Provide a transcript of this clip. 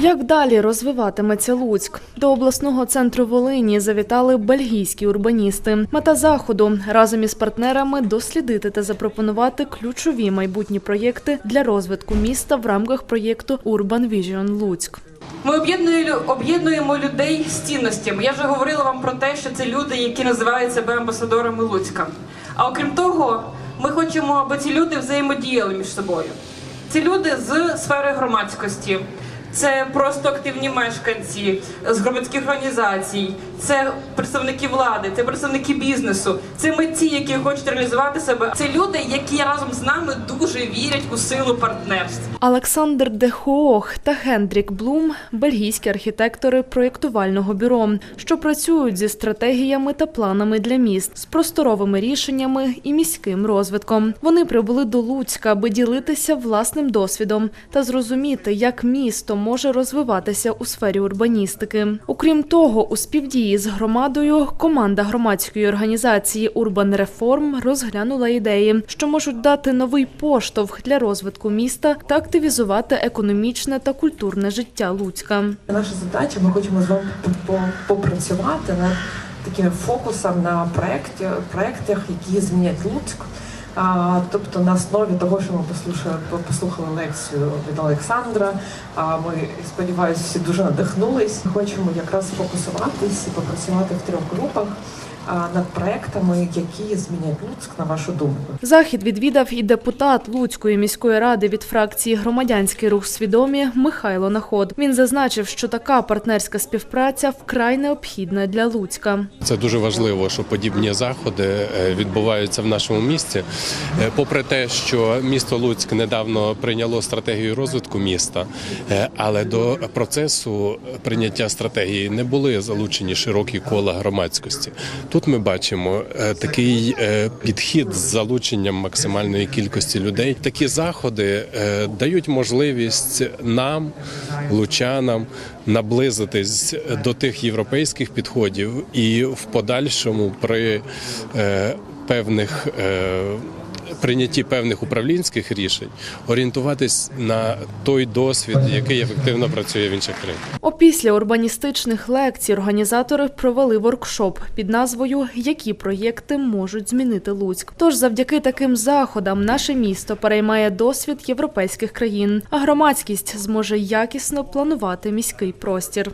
Як далі розвиватиметься Луцьк? До обласного центру Волині завітали бельгійські урбаністи. Мета заходу разом із партнерами дослідити та запропонувати ключові майбутні проєкти для розвитку міста в рамках проєкту Urban Vision Луцьк. Ми об'єднує- об'єднуємо людей з цінностями. Я вже говорила вам про те, що це люди, які називають себе амбасадорами Луцька. А окрім того, ми хочемо, аби ці люди взаємодіяли між собою. Ці люди з сфери громадськості. Це просто активні мешканці з громадських організацій, це представники влади, це представники бізнесу, це митці, які хочуть реалізувати себе. Це люди, які разом з нами дуже вірять у силу партнерств. Александр Дехоох та Хендрік Блум бельгійські архітектори проєктувального бюро, що працюють зі стратегіями та планами для міст, з просторовими рішеннями і міським розвитком. Вони прибули до Луцька, аби ділитися власним досвідом та зрозуміти, як місто може розвиватися у сфері урбаністики. Окрім того, у співдії з громадою команда громадської організації Урбан Реформ розглянула ідеї, що можуть дати новий поштовх для розвитку міста та активізувати економічне та культурне життя Луцька. Наша задача, ми хочемо з вами по- по- попрацювати над таким фокусом на проєктах, які змінять Луцьк. А, тобто на основі того, що ми послухали, послухали лекцію від Олександра, а, ми сподіваюся, всі дуже надихнулись. Хочемо якраз фокусуватись і попрацювати в трьох групах над проєктами, які змінять Луцьк, на вашу думку. Захід відвідав і депутат Луцької міської ради від фракції Громадянський рух свідомі Михайло Наход. Він зазначив, що така партнерська співпраця вкрай необхідна для Луцька. Це дуже важливо, що подібні заходи е, відбуваються в нашому місті. Е, Попри те, що місто Луцьк недавно прийняло стратегію розвитку міста, е, але до процесу прийняття стратегії не були залучені широкі кола громадськості. Тут ми бачимо е, такий е, підхід з залученням максимальної кількості людей. Такі заходи е, дають можливість нам, лучанам, наблизитись до тих європейських підходів і в подальшому при певних. Прийнятті певних управлінських рішень орієнтуватись на той досвід, який ефективно працює в інших країнах. Опісля урбаністичних лекцій організатори провели воркшоп під назвою Які проєкти можуть змінити Луцьк. Тож завдяки таким заходам наше місто переймає досвід європейських країн, а громадськість зможе якісно планувати міський простір.